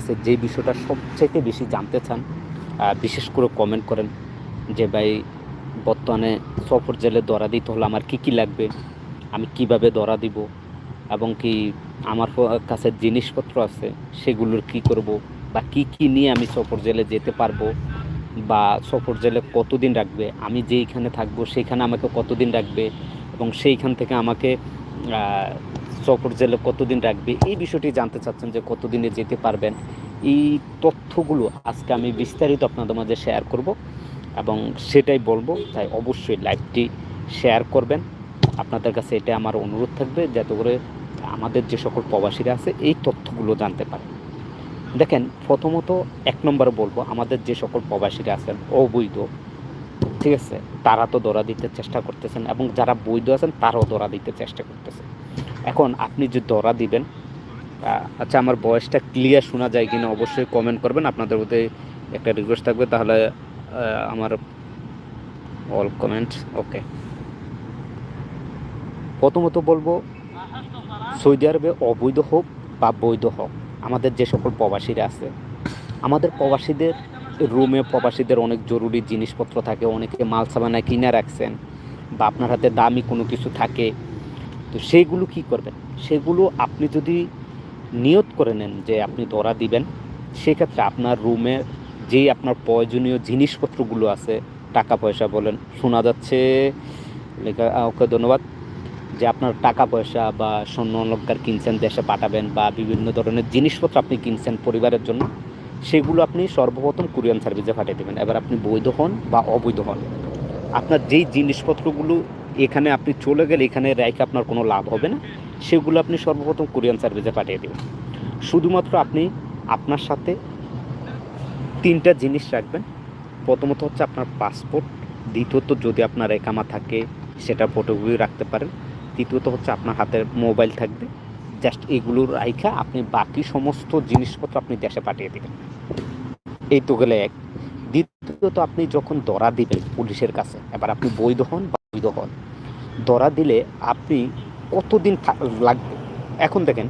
কাছে যে বিষয়টা সবচাইতে বেশি জানতে চান বিশেষ করে কমেন্ট করেন যে, ভাই, বর্তমানে সফর জেলে দরা দিতে হলে আমার কি কি লাগবে? আমি কীভাবে দরা দিব? এবং কি আমার কাছে জিনিসপত্র আছে, সেগুলোর কি করব? বা কি কি নিয়ে আমি সফর জেলে যেতে পারব? বা সফর জেলে কতদিন রাখবে? আমি যেইখানে থাকব সেইখানে আমাকে কতদিন রাখবে? এবং সেইখান থেকে আমাকে সফর জেলে কতদিন রাখবে? এই বিষয়টি জানতে চাচ্ছেন যে কতদিনে যেতে পারবেন? এই তথ্যগুলো আজকে আমি বিস্তারিত আপনাদের মাঝে শেয়ার করব এবং সেটাই বলব, তাই অবশ্যই লাইভটি শেয়ার করবেন। আপনাদের কাছে এটা আমার অনুরোধ থাকবে, যাতে করে আমাদের যে সকল প্রবাসীরা আছে এই তথ্যগুলো জানতে পারে। দেখেন, প্রথমত এক নম্বরে বলব, আমাদের যে সকল প্রবাসীরা আছেন, অবৈধ, ঠিক আছে? তারা তো দৌড়া দিতে চেষ্টা করতেছেন এবং যারা বৈধ আছেন, তারাও দৌড়া দিতে চেষ্টা করতেছে। এখন আপনি যে দরা দিবেন আচ্ছা আমার বয়সটা ক্লিয়ার শোনা যায় কিনা অবশ্যই কমেন্ট করবেন। আপনাদের মধ্যে একটা রিকোয়েস্ট থাকবে, তাহলে আমার অল কমেন্ট ওকে প্রথমত বলব, সৌদি আরবে অবৈধ হোক বা বৈধ হোক, আমাদের যে সকল প্রবাসীরা আছে, আমাদের প্রবাসীদের রুমে প্রবাসীদের অনেক জরুরি জিনিসপত্র থাকে, অনেকে মাল সামানা কিনে রাখছেন বা আপনার হাতে দামি কোনো কিছু থাকে তো সেইগুলো কি করবেন? সেগুলো আপনি যদি নিয়ত করে নেন যে আপনি ধরা দিবেন, সেক্ষেত্রে আপনার রুমে যেই আপনার প্রয়োজনীয় জিনিসপত্রগুলো আছে টাকা পয়সা বলেন, শোনা যাচ্ছে, লেখা ওকে ধন্যবাদ, যে আপনার টাকা পয়সা বা স্বর্ণ অলঙ্কার কিনছেন, দেশে পাঠাবেন বা বিভিন্ন ধরনের জিনিসপত্র আপনি কিনছেন পরিবারের জন্য, সেগুলো আপনি সর্বপ্রথম কোরিয়ান সার্ভিসে পাঠিয়ে দেবেন। এবার আপনি বৈধ হন বা অবৈধ হন। আপনার যেই জিনিসপত্রগুলো এখানে আপনি চলে গেলে এখানে রেখে আপনার কোনো লাভ হবে না। সেগুলো আপনি সর্বপ্রথম কোরিয়ান সার্ভিসে পাঠিয়ে দেবেন শুধুমাত্র আপনি আপনার সাথে তিনটা জিনিস রাখবেন। প্রথমত হচ্ছে আপনার পাসপোর্ট। দ্বিতীয়ত যদি আপনার একামা থাকে, সেটা ফটোগুলি রাখতে পারেন। তৃতীয়ত হচ্ছে আপনার হাতে মোবাইল থাকবে। জাস্ট এগুলোর রাইখা আপনি বাকি সমস্ত জিনিসপত্র আপনি দেশে পাঠিয়ে দেবেন। এই তো গেলে এক। দ্বিতীয়ত আপনি যখন দরা দিবেন পুলিশের কাছে, এবার আপনি বৈধ হন বা হন দরা দিলে আপনি কতদিন লাগবে? এখন দেখেন,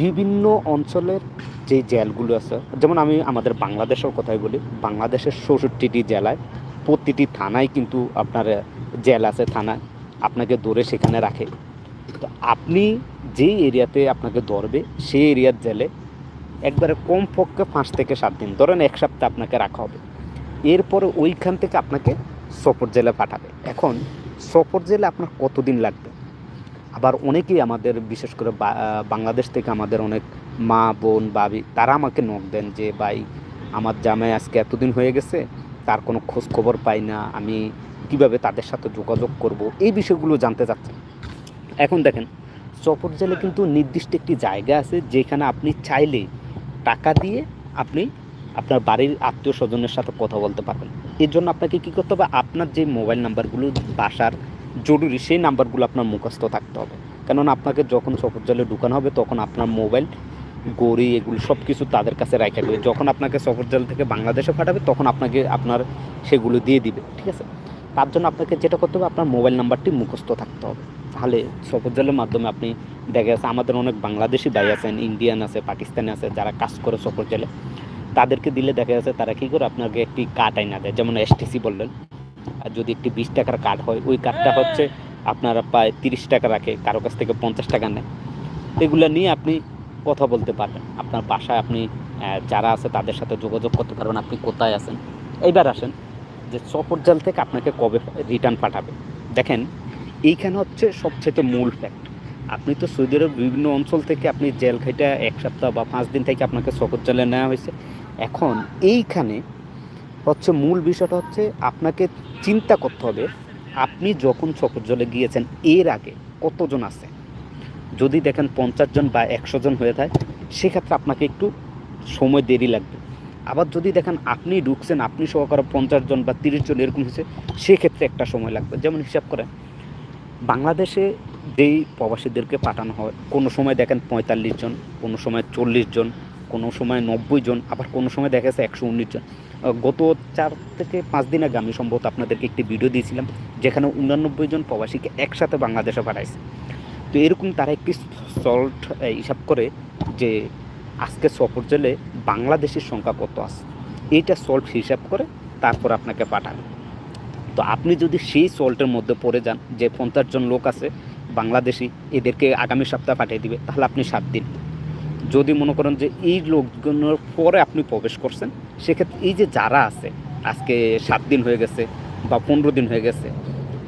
বিভিন্ন অঞ্চলের যে জেলগুলো আছে, যেমন আমি আমাদের বাংলাদেশের কথাই বলি, বাংলাদেশের চৌষট্টিটি জেলায় প্রতিটি থানায় কিন্তু আপনার জেল আছে, থানা আপনাকে ধরে সেখানে রাখে। তো আপনি যেই এরিয়াতে আপনাকে ধরবে, সেই এরিয়ার জেলে একবারে কমপক্ষে পাঁচ থেকে সাত দিন, ধরেন এক সপ্তাহ আপনাকে রাখা হবে। এরপরে ওইখান থেকে আপনাকে সফর জেলে পাঠাবে। এখন সফর জেলে আপনার কতদিন লাগবে? আবার অনেকেই আমাদের, বিশেষ করে বাংলাদেশ থেকে আমাদের অনেক মা, বোন বাবি তারা আমাকে নখ দেন যে, ভাই, আমার জামাই আজকে এতদিন হয়ে গেছে, তার কোনো খোঁজ খবর পাই না, আমি কীভাবে তাদের সাথে যোগাযোগ করব? এই বিষয়গুলো জানতে চাচ্ছেন। এখন দেখেন সফর জেলে কিন্তু নির্দিষ্ট একটি জায়গা আছে যেখানে আপনি চাইলে টাকা দিয়ে আপনি আপনার বাড়ির আত্মীয় স্বজনের সাথে কথা বলতে পারবেন। এর জন্য আপনাকে কী করতে হবে? আপনার যে মোবাইল নাম্বারগুলো বাসার জরুরি, সেই নাম্বারগুলো আপনার মুখস্থ থাকতে হবে। কেননা আপনাকে যখন সফর জলে ঢুকানো হবে, তখন আপনার মোবাইল, গড়ি, এগুলো সব কিছু তাদের কাছে রাখা দেবে যখন আপনাকে সফর জেল থেকে বাংলাদেশে পাঠাবে, তখন আপনাকে আপনার সেগুলো দিয়ে দিবে, ঠিক আছে? তার জন্য আপনাকে যেটা করতে হবে, আপনার মোবাইল নাম্বারটি মুখস্থ থাকতে হবে। তাহলে সফর জেলের মাধ্যমে আপনি দেখা যাচ্ছে, আমাদের অনেক বাংলাদেশি ভাই আছেন, ইন্ডিয়ান আছে, পাকিস্তানি আছে, যারা কাজ করে সফর জেলে তাদেরকে দিলে দেখা যাচ্ছে তারা কী করে আপনাকে একটি কার্ড আইনা দেয়। যেমন এসটিসি বললেন, আর যদি একটি বিশ টাকার কার্ড হয়, ওই কার্ডটা হচ্ছে আপনারা প্রায় তিরিশ টাকা রাখে, কারও কাছ থেকে পঞ্চাশ টাকা নেয়। এগুলো নিয়ে আপনি কথা বলতে পারবেন। আপনার বাসায় আপনি যারা আছে তাদের সাথে যোগাযোগ করতে পারবেন, আপনি কোথায় আছেন। এইবার আসেন যে সফর জেল থেকে আপনাকে কবে রিটার্ন পাঠাবে। দেখেন, এইখানে হচ্ছে সবচেয়ে মূল ফ্যাক্ট আপনি তো সৌদি আরব বিভিন্ন অঞ্চল থেকে আপনি জেল খাইটা এক সপ্তাহ বা পাঁচ দিন থেকে আপনাকে সফর জেলে নেওয়া হয়েছে। এখন এইখানে হচ্ছে মূল বিষয়টা হচ্ছে আপনাকে চিন্তা করতে হবে, আপনি যখন সফর জলে গিয়েছেন এর আগে কতজন আছে? যদি দেখেন পঞ্চাশ জন বা একশো জন হয়ে থাকে সেক্ষেত্রে আপনাকে একটু সময় দেরি লাগবে। আবার যদি দেখেন আপনি ঢুকছেন, আপনি সহকারে পঞ্চাশ জন বা তিরিশ জন এরকম হয়েছে, সেক্ষেত্রে একটা সময় লাগবে। যেমন হিসাব করেন, বাংলাদেশে যেই প্রবাসীদেরকে পাঠানো হয়, কোনো সময় দেখেন পঁয়তাল্লিশ জন, কোনো সময় চল্লিশ জন, কোনো সময় নব্বই জন, আবার কোনো সময় দেখা যাচ্ছে একশো উনিশ জন। গত চার থেকে পাঁচ দিন আগে আমি সম্ভবত আপনাদেরকে একটি ভিডিও দিয়েছিলাম, যেখানে উনানব্বই জন প্রবাসীকে একসাথে বাংলাদেশে পাঠাইছে। তো এরকম তারা একটি সল্ট হিসাব করে যে আজকে সফর জেলে বাংলাদেশের সংখ্যা কত আছে। এইটা সল্ট হিসাব করে তারপর আপনাকে পাঠাবে। তো আপনি যদি সেই সল্টের মধ্যে পড়ে যান, যে পঞ্চাশ জন লোক আছে বাংলাদেশি এদেরকে আগামী সপ্তাহে পাঠিয়ে দিবে, তাহলে আপনি সাত দিন। যদি মনে করেন যে এই লোকগুলোর পরে আপনি প্রবেশ করছেন, সেক্ষেত্রে এই যে যারা আছে, আজকে সাত দিন হয়ে গেছে বা পনেরো দিন হয়ে গেছে,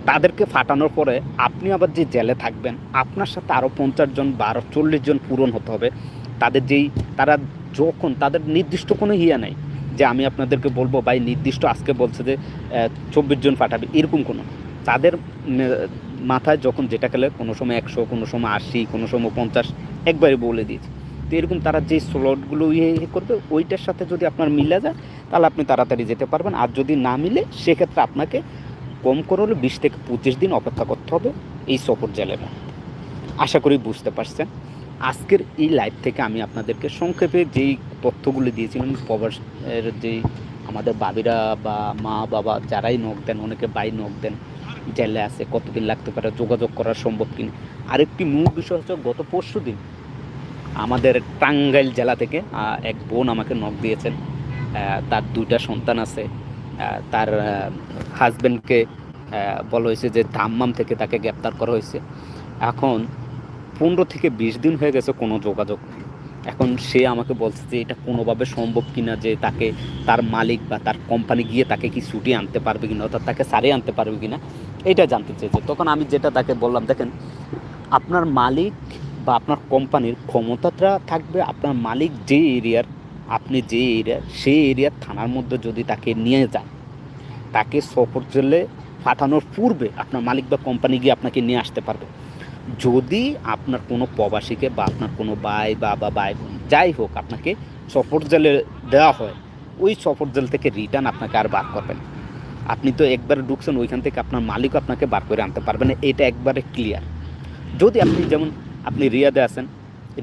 তাদেরকে ফাটানোর পরে আপনি আবার যে জেলে থাকবেন, আপনার সাথে আরও পঞ্চাশ জন বা আরও চল্লিশ জন পূরণ হতে হবে। তাদের যেই, তারা যখন, তাদের নির্দিষ্ট কোনো ইয়ে নাই যে আমি আপনাদেরকে বলব, ভাই নির্দিষ্ট আজকে বলছে যে চব্বিশ জন পাঠাবে, এরকম কোনো। তাদের মাথায় যখন যেটা খেলে কোনো সময় একশো, কোনো সময় আশি, কোনো সময় পঞ্চাশ একবারে বলে দিয়েছে। তো এরকম তারা যে স্লটগুলো ইয়ে ইয়ে করবে, ওইটার সাথে যদি আপনার মিলে যায়, তাহলে আপনি তাড়াতাড়ি যেতে পারবেন। আর যদি না মিলে, সেক্ষেত্রে আপনাকে কম করে হলে বিশ থেকে পঁচিশ দিন অপেক্ষা করতে হবে এই সফর জেলের আশা করি বুঝতে পারছেন। আজকের এই লাইভ থেকে আমি আপনাদেরকে সংক্ষেপে যেই তথ্যগুলি দিয়েছিলাম প্রবাসের যেই আমাদের বাবিরা বা মা বাবা যারাই নখ দেন, অনেকে বাই নখ দেন জেলে আছে, কতদিন লাগতে পারে, যোগাযোগ করা সম্ভব কিনা। আরেকটি মূল বিষয় হচ্ছে, গত পরশু দিন আমাদের টাঙ্গাইল জেলা থেকে এক বোন আমাকে নখ দিয়েছেন। তার দুইটা সন্তান আছে। তার হাজব্যান্ডকে বলা হয়েছে যে দাম্মাম থেকে তাকে গ্রেপ্তার করা হয়েছে। এখন পনেরো থেকে বিশ দিন হয়ে গেছে কোনো যোগাযোগ নেই। এখন সে আমাকে বলছে যে এটা কোনোভাবে সম্ভব কিনা যে তাকে তার মালিক বা তার কোম্পানি গিয়ে তাকে কি ছুটি আনতে পারবে কিনা, অর্থাৎ তাকে সারিয়ে আনতে পারবে কিনা, এটা জানতে চেয়েছে। তখন আমি যেটা তাকে বললাম, দেখেন, আপনার মালিক বা আপনার কোম্পানির ক্ষমতাটা থাকবে, আপনার মালিক যে এরিয়ার আপনি যে এরিয়ার সেই এরিয়ার থানার মধ্যে যদি তাকে নিয়ে যান, তাকে সফর জেলে পাঠানোর পূর্বে আপনার মালিক বা কোম্পানি গিয়ে আপনাকে নিয়ে আসতে পারবে। যদি আপনার কোনো প্রবাসীকে বা আপনার কোনো ভাই বা বা ভাই বোন, যাই হোক আপনাকে সফর জেলে দেওয়া হয়, ওই সফর জেল থেকে রিটার্ন আপনাকে আর বার করবেন আপনি তো একবারে ঢুকছেন, ওইখান থেকে আপনার মালিক আপনাকে বার করে আনতে পারবেন এটা একবারে ক্লিয়ার যদি আপনি যেমন, আপনি রিয়াদে আছেন,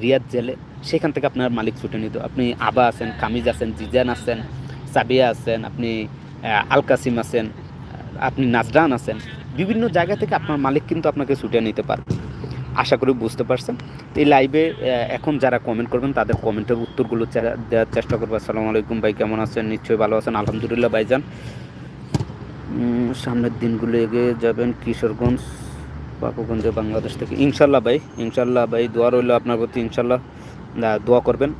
রিয়াদ জেলে, সেখান থেকে আপনার মালিক ছুটে নিত আপনি আবা আছেন, কামিজ আছেন, জিজান আছেন, সাবিয়া আছেন, আপনি আলকাসিম আল আছেন আপনি নাজরান আছেন, বিভিন্ন জায়গা থেকে আপনার মালিক কিন্তু আপনাকে ছুটে নিতে পারবে। আশা করি বুঝতে পারছেন। তো এই লাইভে এখন যারা কমেন্ট করবেন, তাদের কমেন্টের উত্তরগুলো দেওয়ার চেষ্টা করব। আসসালামু আলাইকুম ভাই, কেমন আছেন? নিশ্চয়ই ভালো আছেন। আলহামদুলিল্লাহ ভাইজান সামনের দিনগুলো এগিয়ে যাবেন কিশোরগঞ্জ বাপুগঞ্জে বাংলাদেশ থেকে। ইনশাল্লাহ ভাই ইনশাল্লাহ ভাই, দোয়া রইল আপনার প্রতি, ইনশাল্লাহ দোয়া করবেন।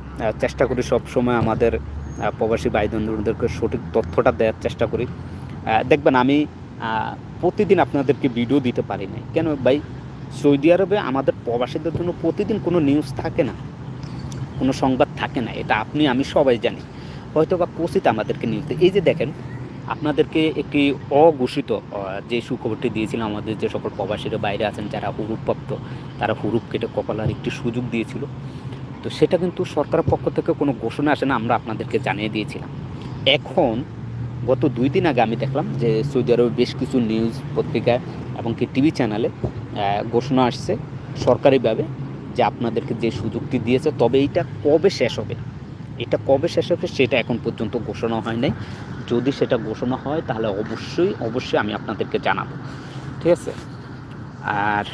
চেষ্টা করি সব সময় আমাদের প্রবাসী ভাই বন্ধুদেরকে সঠিক তথ্যটা দেওয়ার চেষ্টা করি। দেখবেন আমি প্রতিদিন আপনাদেরকে ভিডিও দিতে পারি না কেন ভাই? সৌদি আরবে আমাদের প্রবাসীদের জন্য প্রতিদিন কোনো নিউজ থাকে না, কোনো সংবাদ থাকে না, এটা আপনি, আমি সবাই জানি। হয়তো বা কোচিত আমাদেরকে নিউজ এই যে দেখেন, আপনাদেরকে একটি অঘোষিত যে সুখবরটি দিয়েছিলাম, আমাদের যে সকল প্রবাসীরা বাইরে আছেন, যারা হুরুপপ্রাপ্ত তারা হুরুপ কেটে কপালার একটি সুযোগ দিয়েছিল। তো সেটা কিন্তু সরকারের পক্ষ থেকে কোনো ঘোষণা আসে না, আমরা আপনাদেরকে জানিয়ে দিয়েছিলাম। এখন, গত দুই দিন আগে আমি দেখলাম যে সৌদি আরবে বেশ কিছু নিউজ পত্রিকায় এবং কি টিভি চ্যানেলে ঘোষণা আসছে সরকারিভাবে যে আপনাদেরকে যে সুযোগটি দিয়েছে, তবে এইটা কবে শেষ হবে? এটা কবে শেষ হবে সেটা এখন পর্যন্ত ঘোষণা হয় নাই। যদি সেটা ঘোষণা হয়, তাহলে অবশ্যই অবশ্যই আমি আপনাদেরকে জানাব। ঠিক আছে? আর